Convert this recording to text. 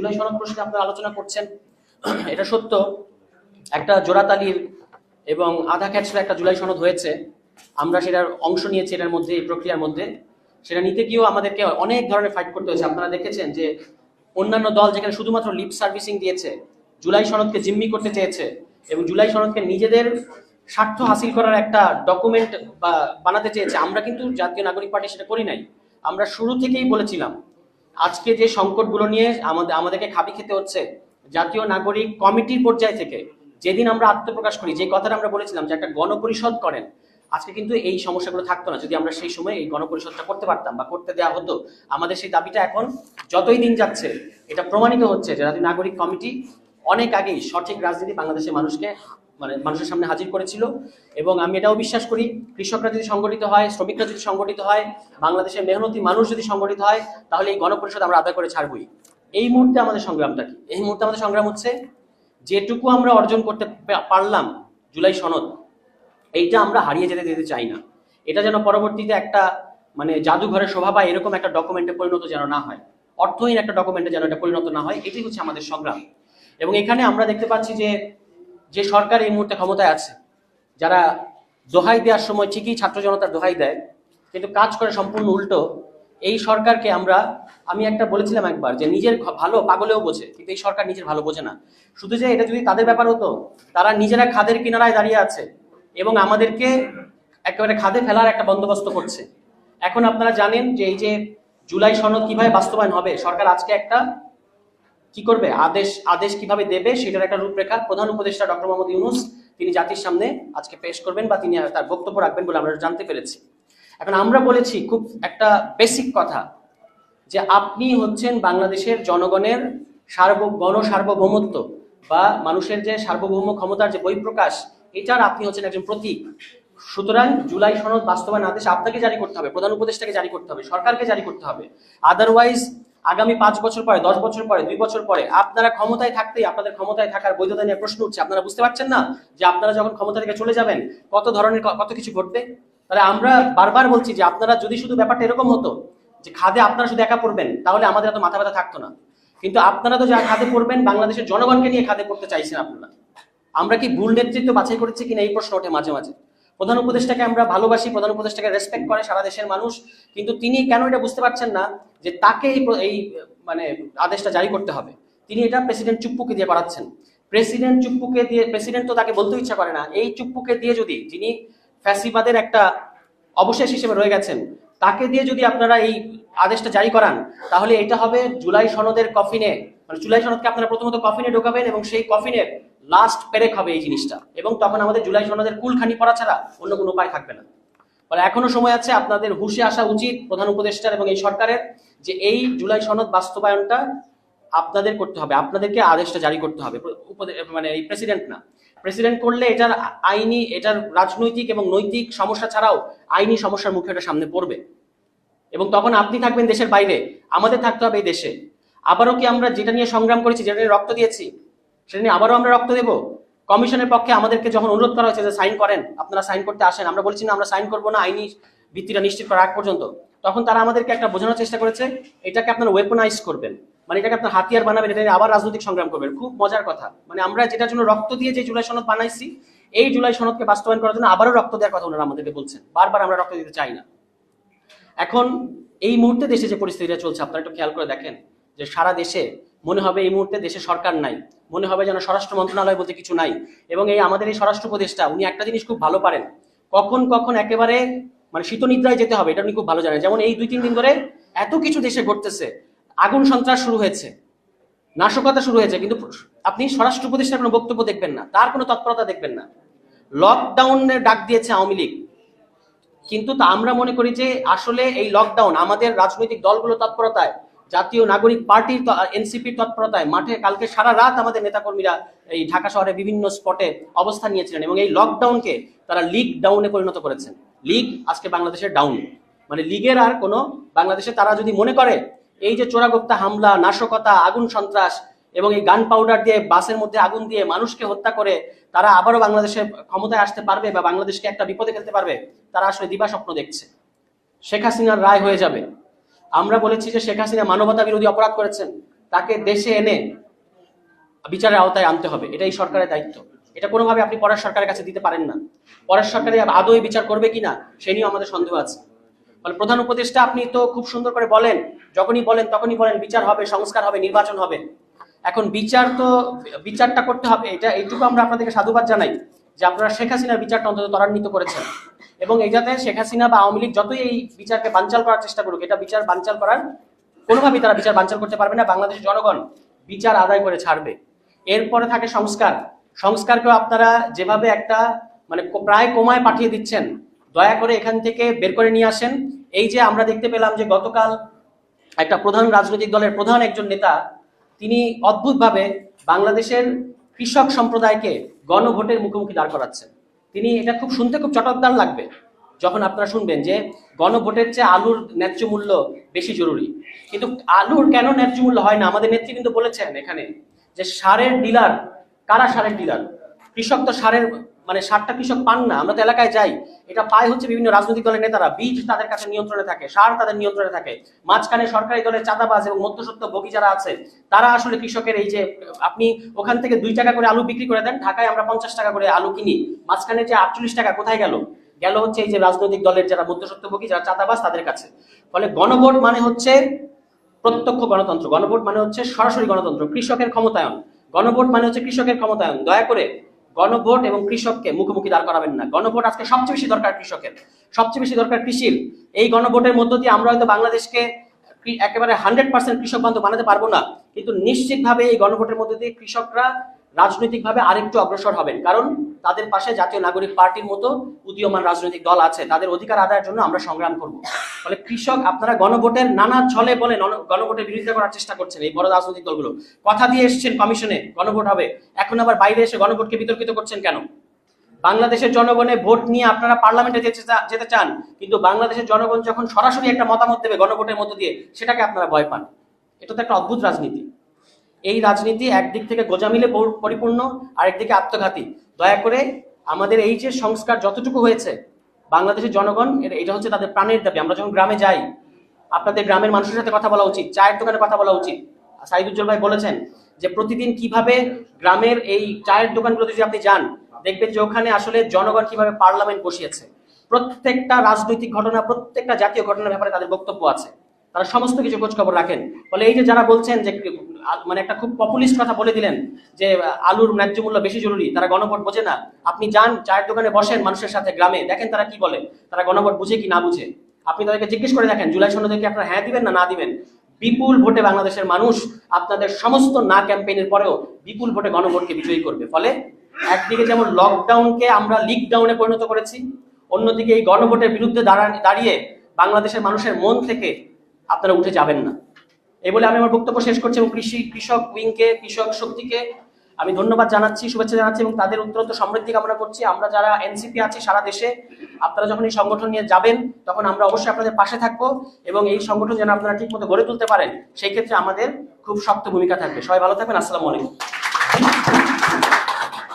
জুলাই সনদ প্রশ্নে আপনারা আলোচনা করছেন, এটা সত্য। একটা জোড়াতালির এবং আধা ক্যাচরা একটা জুলাই সনদ হয়েছে, আমরা সেটার অংশ নিয়েছি এটার মধ্যে, এই প্রক্রিয়ার মধ্যে। সেটা নিতে গিয়েও আমাদেরকে অনেক ধরনের ফাইট করতে হয়েছে। আপনারা দেখেছেন যে অন্যান্য দল যেখানে শুধুমাত্র লিপ সার্ভিসিং দিয়েছে, জুলাই সনদকে জিম্মি করতে চেয়েছে এবং জুলাই সনদকে নিজেদের স্বার্থ হাসিল করার একটা ডকুমেন্ট বানাতে চেয়েছে। আমরা কিন্তু জাতীয় নাগরিক পার্টি সেটা করি নাই। আমরা শুরু থেকেই বলেছিলাম আজকে যে সংকটগুলো নিয়ে আমাদের, আমাদেরকে খাবি খেতে হচ্ছে, জাতীয় নাগরিক কমিটির পর্যায় থেকে যেদিন আমরা আত্মপ্রকাশ করি, যে কথাটা আমরা বলেছিলাম যে একটা গণপরিষদ করেন, আজকে কিন্তু এই সমস্যাগুলো থাকতো না। যদি আমরা সেই সময় এই গণপরিষদটা করতে পারতাম বা করতে দেওয়া হতো, আমাদের সেই দাবিটা এখন যতই দিন যাচ্ছে, এটা প্রমাণিত হচ্ছে যে জাতীয় নাগরিক কমিটি অনেক আগেই সঠিক রাজনীতি বাংলাদেশের মানুষকে মানে মানুষের সামনে হাজির করেছিল। এবং আমি এটাও বিশ্বাস করি, কৃষকরা যদি সংগঠিত হয়, শ্রমিকরা যদি সংগঠিত হয়, বাংলাদেশের মেহনতি মানুষ যদি সংগঠিত হয়, তাহলে এই গণপরিষদ আমরা আদায় করে ছাড়বই। এই মুহূর্তে আমাদের সংগ্রামটা কি? এই মুহূর্তে আমাদের সংগ্রাম হচ্ছে, যেটুকু আমরা অর্জন করতে পারলাম জুলাই সনদ, এইটা আমরা হারিয়ে যেতে দিতে চাই না। এটা যেন পরবর্তীতে একটা মানে জাদুঘরের শোভা বা এরকম একটা ডকুমেন্টে পরিণত যেন না হয়। অর্থহীন একটা ডকুমেন্টে যেন এটা পরিণত না হয়, এটাই হচ্ছে আমাদের সংগ্রাম। এবং এখানে আমরা দেখতে পাচ্ছি যে যে সরকার এই মুহূর্তে ক্ষমতায় আছে, যারা দোহাই দেওয়ার সময় ঠিকই ছাত্র জনতার দোহাই দেয়, কিন্তু কাজ করে সম্পূর্ণ উল্টো। এই সরকারকে আমরা, আমি একটা বলেছিলাম একবার যে নিজের ভালো পাগলেও বোঝে, কিন্তু এই সরকার নিজের ভালো বোঝে না। শুধু যে এটা যদি তাদের ব্যাপার হতো, তারা নিজেরা খাদের কিনারায় দাঁড়িয়ে আছে এবং আমাদেরকে একেবারে খাদে ফেলার একটা বন্দোবস্ত করছে। এখন আপনারা জানেন যে এই যে জুলাই সনদ কীভাবে বাস্তবায়ন হবে, সরকার আজকে একটা কি করবে? আদেশ আদেশ কীভাবে দেবে সেটার একটা রূপরেখা। প্রধান উপদেষ্টা ডক্টর মোহাম্মদ ইউনুস, তিনি জাতির সামনে আজকে পেশ করবেন বা তিনি তার বক্তব্য রাখবেন বলে আমরা জানতে পেরেছি। এখন আমরা বলেছি খুব একটা বেসিক কথা যে আপনি হচ্ছেন বাংলাদেশের জনগণের সার্ব গণ সার্বভৌমত্ব বা মানুষের যে সার্বভৌম ক্ষমতার যে বহিঃপ্রকাশ, এটার আপনি হচ্ছেন একজন প্রতীক। সুতরাং জুলাই সনদ বাস্তবায়ন আদেশ আপনাকে জারি করতে হবে, প্রধান উপদেষ্টাকে জারি করতে হবে, সরকারকে জারি করতে হবে। আদারওয়াইজ আগামী পাঁচ বছর পরে, দশ বছর পরে, দুই বছর পরে আপনারা ক্ষমতায় থাকতেই, আপনাদের ক্ষমতায় থাকার বৈধতা নিয়ে প্রশ্ন উঠছে। আপনারা বুঝতে পারছেন না যে আপনারা যখন ক্ষমতা থেকে চলে যাবেন, কত ধরনের কত কিছু ঘটবে? তাহলে আমরা বারবার বলছি যে আপনারা যদি শুধু ব্যাপারটা এরকম হতো যে খাদে আপনারা শুধু একা পড়বেন, তাহলে আমাদের এত মাথা ব্যথা থাকতো না। কিন্তু আপনারা তো যা খাদে পড়বেন, বাংলাদেশের জনগণকে নিয়ে খাদে পড়তে চাইছেন আপনারা। আমরা কি ভুল নেতৃত্ব বাছাই করেছি কিনা এই প্রশ্ন ওঠে মাঝে মাঝে। প্রধান উপদেষ্টাকে আমরা ভালোবাসি, প্রধান উপদেষ্টাকে রেসপেক্ট করে সারা দেশের মানুষ, কিন্তু তিনি কেন এটা বুঝতে পারছেন না? যে তাকে এই এই মানে আদেশটা জারি করতে হবে। তিনি এটা প্রেসিডেন্ট চুপ্পুকে দিয়ে করাচ্ছেন প্রেসিডেন্ট চুপ্পুকে দিয়ে, প্রেসিডেন্ট তো তাকে বলতে ইচ্ছা করে না। এই চুপ্পুকে দিয়ে যদি যিনি ফ্যাসিবাদের একটা অবশেষ হিসেবে রয়ে গেছেন, তাকে দিয়ে যদি আপনারা এই আদেশটা জারি করান, তাহলে এটা হবে জুলাই সনদের কফিনে মানে জুলাই সনদকে আপনারা প্রথমত কফিনে ঢোকাবেন এবং সেই কফিনের লাস্ট পেরেক হবে এই জিনিসটা। এবং তখন আমাদের জুলাই সনদের কুলখানি পড়া ছাড়া অন্য কোনো উপায় থাকবে না। ফলে এখনও সময় আছে আপনাদের হুশে আসা উচিত প্রধান উপদেষ্টার এবং এই সরকারের। যে এই জুলাই সনদ বাস্তবায়নটা আপনাদের করতে হবে, আপনাদেরকে আদেশটা জারি করতে হবে মানে এই প্রেসিডেন্ট না, প্রেসিডেন্ট করলে এটার আইনি, এটার রাজনৈতিক এবং নৈতিক সমস্যা ছাড়াও আইনি সমস্যার মুখে এটা সামনে পড়বে। এবং তখন আপনি থাকবেন দেশের বাইরে, আমাদের থাকতে হবে এই দেশে। আবারও কি আমরা যেটা নিয়ে সংগ্রাম করেছি, যেটা নিয়ে রক্ত দিয়েছি, সেটা নিয়ে আবারও আমরা রক্ত দেব? কমিশনের পক্ষে আমাদেরকে যখন অনুরোধ করা হয়েছে যে সাইন করেন, আপনারা সাইন করতে আসেন, আমরা বলছি না, আমরা সাইন করব না, আইনি ভিত্তিটা নিশ্চিত করার আগ পর্যন্ত। তখন তারা আমাদেরকে একটা বোঝানোর চেষ্টা করেছে, এটাকে আপনারা ওয়েপনাইজ করবেন। মানে এটাকে আপনার হাতিয়ার বানাবেন, এটা আবার রাজনৈতিক সংগ্রাম করবেন। খুব মজার কথা। মানে আমরা যেটার জন্য রক্ত দিয়ে যে জুলাই সনদ বানাইছি, এই জুলাই সনদকে বাস্তবায়ন করার জন্য আবারও রক্ত দেওয়ার কথা ওনারা আমাদেরকে বলছেন। বারবার আমরা রক্ত দিতে চাই না। এখন এই মুহূর্তে দেশে যে পরিস্থিতিটা চলছে, আপনারা একটু খেয়াল করে দেখেন যে সারা দেশে মনে হবে এই মুহূর্তে দেশে সরকার নাই। মনে হবে যেন স্বরাষ্ট্র মন্ত্রণালয় বলতে কিছু নাই। এবং এই আমাদের এই স্বরাষ্ট্র উপদেষ্টা, উনি একটা জিনিস খুব ভালো পারেন। কখন কখন একেবারে মানে শীত নিদ্রায় যেতে হবে, এটা উনি খুব ভালো জানেন। যেমন এই দুই, তিন দিন ধরে এত কিছু দেশে ঘটতেছে, আগুন সন্ত্রাস শুরু হয়েছে, নাশকতা শুরু হয়েছে, কিন্তু আপনি স্বরাষ্ট্র উপদেষ্টার কোনো বক্তব্য দেখবেন না, তার কোনো তৎপরতা দেখবেন না। লকডাউনের ডাক দিয়েছে আওয়ামী লীগ। কিন্তু তা আমরা মনে করি যে আসলে এই লকডাউন আমাদের রাজনৈতিক দলগুলো তৎপরতায় জাতীয় নাগরিক পার্টির এনসিপির তৎপরতায় মাঠে কালকে সারা রাত আমাদের নেতাকর্মীরা এই ঢাকা শহরে বিভিন্ন স্পটে অবস্থান নিয়েছিলেন এবং এই লকডাউনকে তারা লিগ ডাউনে পরিণত করেছেন। লিগ আজকে বাংলাদেশের ডাউন মানে লিগের আর কোনো বাংলাদেশে তারা যদি মনে করে, এই যে চোরাগোপ্তা হামলা, নাশকতা, আগুন সন্ত্রাস এবং এই গান পাউডার দিয়ে বাসের মধ্যে আগুন দিয়ে মানুষকে হত্যা করে তারা আবারও বাংলাদেশে ক্ষমতায় আসতে পারবে বা বাংলাদেশকে একটা বিপদে ফেলতে পারবে, তারা আসলে দিবা স্বপ্ন দেখছে। শেখ হাসিনার রায় হয়ে যাবে। আমরা বলেছি যে শেখ হাসিনা মানবতা বিরোধী অপরাধ করেছেন, তাকে দেশে এনে বিচারের আওতায় আনতে হবে, এটাই সরকারের দায়িত্ব। এটা কোনোভাবে আপনি পরের সরকারের কাছে দিতে পারেন না। পরের সরকারে আদৌ বিচার করবে কিনা, সে নিয়েও আমাদের সন্দেহ আছে। ফলে প্রধান উপদেষ্টা, আপনি তো খুব সুন্দর করে বলেন, যখনই বলেন তখনই বলেন, বিচার হবে, সংস্কার হবে, নির্বাচন হবে। এখন বিচার তো, বিচারটা করতে হবে, এটা এইটুকু আমরা আপনাদেরকে সাধুবাদ জানাই যে আপনারা শেখ হাসিনার বিচারটা অন্তত ত্বরান্বিত করেছেন। এবং এটাতে শেখ হাসিনা বা আওয়ামী লীগ যতই এই বিচারকে বানচাল করার চেষ্টা করুক, এটা বিচার বানচাল করার কোনোভাবেই তারা বিচার বানচাল করতে পারবে না বাংলাদেশের জনগণ বিচার আদায় করে ছাড়বে। এরপরে থাকে সংস্কার। সংস্কারকেও আপনারা যেভাবে একটা মানে প্রায় কমায় পাঠিয়ে দিচ্ছেন, দয়া করে এখান থেকে বের করে নিয়ে আসেন। এই যে আমরা দেখতে পেলাম যে গতকাল একটা প্রধান রাজনৈতিক দলের প্রধান একজন নেতা, তিনি অদ্ভুতভাবে বাংলাদেশের কৃষক সম্প্রদায়কে গণভোটের মুখোমুখি দাঁড় করাচ্ছেন। তিনি এটা খুব শুনতে খুব চটকদার লাগবে, যখন আপনারা শুনবেন যে গণভোটের চেয়ে আলুর ন্যায্য মূল্য বেশি জরুরি। কিন্তু আলুর কেন ন্যায্য মূল্য হয় না? আমাদের নেত্রী কিন্তু বলেছেন এখানে যে সারের ডিলার, কারা সারের ডিলার? কৃষক তো সারের মানে সারটা কৃষক পান না। আমরা তো এলাকায় যাই। এটা পায় হচ্ছে বিভিন্ন রাজনৈতিক দলের নেতারা। বীজ তাদের কাছে নিয়ন্ত্রণে থাকে, সার তাদের নিয়ন্ত্রণে থাকে। মাঝখানে সরকারি দলের চাঁদাবাজ এবং মধ্যসত্ত্ব ভোগী যারা আছে, তারা আসলে কৃষকের এই যে, আপনি ওখান থেকে দুই টাকা করে আলু বিক্রি করে দেন, ঢাকায় আমরা পঞ্চাশ টাকা করে আলু কিনি। মাঝখানে যে আটচল্লিশ টাকা কোথায় গেল? গেল হচ্ছে এই যে রাজনৈতিক দলের যারা মধ্যসত্ত্বভোগী যারা চাঁদাবাজ, তাদের কাছে। ফলে গণভোট মানে হচ্ছে প্রত্যক্ষ গণতন্ত্র। গণভোট মানে হচ্ছে সরাসরি গণতন্ত্র, কৃষকের ক্ষমতায়ন। গণভোট মানে হচ্ছে কৃষকের ক্ষমতায়ন। দয়া করে গণভোট এবং কৃষককে মুখোমুখি দাঁড় করাবেন না। গণভোট আজকে সবচেয়ে বেশি দরকার কৃষকের। সবচেয়ে বেশি দরকার কৃষির। এই গণভোটের মধ্য দিয়ে আমরা হয়তো বাংলাদেশকে একেবারে হান্ড্রেড পার্সেন্ট কৃষক বান্ধব বানাতে পারব না। কিন্তু নিশ্চিতভাবে এই গণভোটের মধ্যে দিয়ে কৃষকরা রাজনৈতিকভাবে আরেকটু অগ্রসর হবেন। কারণ তাদের পাশে জাতীয় নাগরিক পার্টির মতো উদীয়মান রাজনৈতিক দল আছে। তাদের অধিকার আদায়ের জন্য আমরা সংগ্রাম করব। ফলে কৃষক, আপনারা গণভোটের নানা ছলে বলে গণভোটের বিরোধিতা করার চেষ্টা করছেন এই বড় রাজনৈতিক দলগুলো। কথা দিয়ে এসেছেন কমিশনে, গণভোট হবে। এখন আবার বাইরে এসে গণভোটকে বিতর্কিত করছেন কেন? বাংলাদেশের জনগণে ভোট নিয়ে আপনারা পার্লামেন্টে যেতে চান, কিন্তু বাংলাদেশের জনগণ যখন সরাসরি একটা মতামত দেবে গণভোটের মধ্য দিয়ে, সেটাকে আপনারা ভয় পান। এটা তো একটা অদ্ভুত রাজনীতি। এই রাজনীতি একদিক থেকে গোজামিলে পর- পরিপূর্ণ, আরেকদিকে আত্মঘাতী। দয়া করে আমাদের এই যে সংস্কার যতটুকু হয়েছে, বাংলাদেশের জনগণ এটা হচ্ছে তাদের প্রাণের দাবি। আমরা যখন গ্রামে যাই, আপনাদের গ্রামের মানুষের সাথে কথা বলা উচিত, চায়ের দোকানে কথা বলা উচিত। সাইদুজ্জ্বল ভাই বলেছেন যে প্রতিদিন কীভাবে গ্রামের এই চায়ের দোকানগুলোতে যদি আপনি যান, দেখবেন যে ওখানে আসলে জনগণ কীভাবে পার্লামেন্ট বসিয়েছে। প্রত্যেকটা রাজনৈতিক ঘটনা, প্রত্যেকটা জাতীয় ঘটনার ব্যাপারে তাদের বক্তব্য আছে। তারা সমস্ত কিছু খোঁজ খবর রাখেন। ফলে এই যে যারা বলছেন যে মানে একটা খুব পপুলিস্ট কথা বলে দিলেন যে, আলুর ন্যায্য মূল্য বেশি জরুরি, তারা গণভোট বোঝে না। আপনি যান, চায়ের দোকানে বসেন মানুষের সাথে গ্রামে, দেখেন তারা কি বলে, তারা গণভোট বুঝে কি না বুঝে। আপনি তাদেরকে জিজ্ঞেস করে দেখেন, জুলাই সনদকে আপনারা হ্যাঁ দিবেন না না দিবেন? বিপুল ভোটে বাংলাদেশের মানুষ আপনাদের সমস্ত না ক্যাম্পেইনের পরেও বিপুল ভোটে গণভোটকে বিজয়ী করবে। ফলে একদিকে যেমন লকডাউনকে আমরা লিকডাউনে পরিণত করেছি, অন্যদিকে এই গণভোটের বিরুদ্ধে দাঁড়া- দাঁড়িয়ে বাংলাদেশের মানুষের মন থেকে আপনারা উঠে যাবেন না। এই বলে আমি আমার বক্তব্য শেষ করছি এবং কৃষি কৃষক উইংকে, কৃষক শক্তিকে আমি ধন্যবাদ জানাচ্ছি, শুভেচ্ছা জানাচ্ছি এবং তাদের অত্যন্ত সমৃদ্ধি কামনা করছি। আমরা যারা এনসিপি আছি সারা দেশে, আপনারা যখন এই সংগঠন নিয়ে যাবেন, তখন আমরা অবশ্যই আপনাদের পাশে থাকব এবং এই সংগঠন যেন আপনারা ঠিক মতো গড়ে তুলতে পারেন, সেই ক্ষেত্রে আমাদের খুব শক্ত ভূমিকা থাকবে। সবাই ভালো থাকবেন, আসসালামু আলাইকুম।